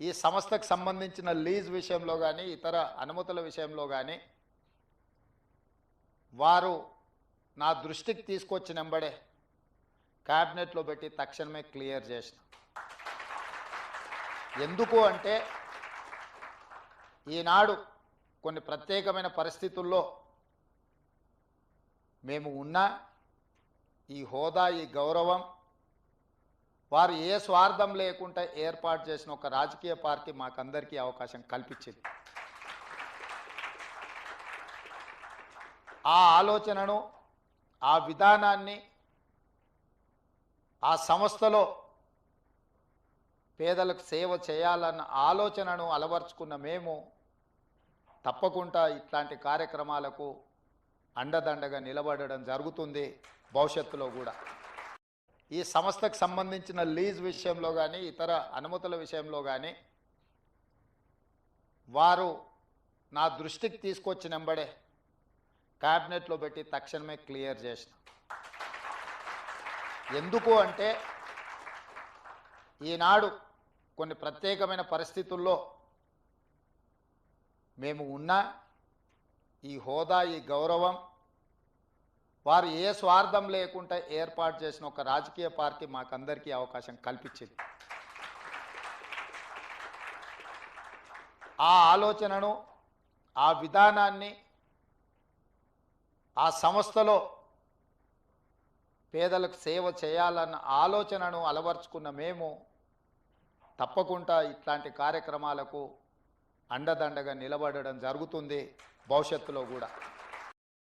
ఈ సంస్థకు సంబంధించిన లీజ్ విషయంలో కానీ ఇతర అనుమతుల విషయంలో కానీ వారు నా దృష్టికి తీసుకొచ్చినంబడే క్యాబినెట్లో పెట్టి తక్షణమే క్లియర్ చేసిన. ఎందుకు అంటే ఈనాడు కొన్ని ప్రత్యేకమైన పరిస్థితుల్లో మేము ఉన్న ఈ హోదా ఈ గౌరవం వారు ఏ స్వార్థం లేకుండా ఏర్పాటు చేసిన ఒక రాజకీయ పార్టీ మాకందరికీ అవకాశం కల్పించింది. ఆ ఆలోచనను ఆ విధానాన్ని ఆ సంస్థలో పేదలకు సేవ చేయాలన్న ఆలోచనను అలవర్చుకున్న మేము తప్పకుండా ఇట్లాంటి కార్యక్రమాలకు అండదండగా నిలబడడం జరుగుతుంది భవిష్యత్తులో కూడా. ఈ సంస్థకు సంబంధించిన లీజ్ విషయంలో కానీ ఇతర అనుమతుల విషయంలో కానీ వారు నా దృష్టికి తీసుకొచ్చినంబడే క్యాబినెట్లో పెట్టి తక్షణమే క్లియర్ చేసిన. ఎందుకు అంటే ఈనాడు కొన్ని ప్రత్యేకమైన పరిస్థితుల్లో మేము ఉన్న ఈ హోదా ఈ గౌరవం వారు ఏ స్వార్థం లేకుండా ఏర్పాటు చేసిన ఒక రాజకీయ పార్టీ మాకందరికీ అవకాశం కల్పించింది. ఆ ఆలోచనను ఆ విధానాన్ని ఆ సంస్థలో పేదలకు సేవ చేయాలన్న ఆలోచనను అలవర్చుకున్న మేము తప్పకుండా ఇట్లాంటి కార్యక్రమాలకు అండదండగా నిలబడడం జరుగుతుంది భవిష్యత్తులో కూడా.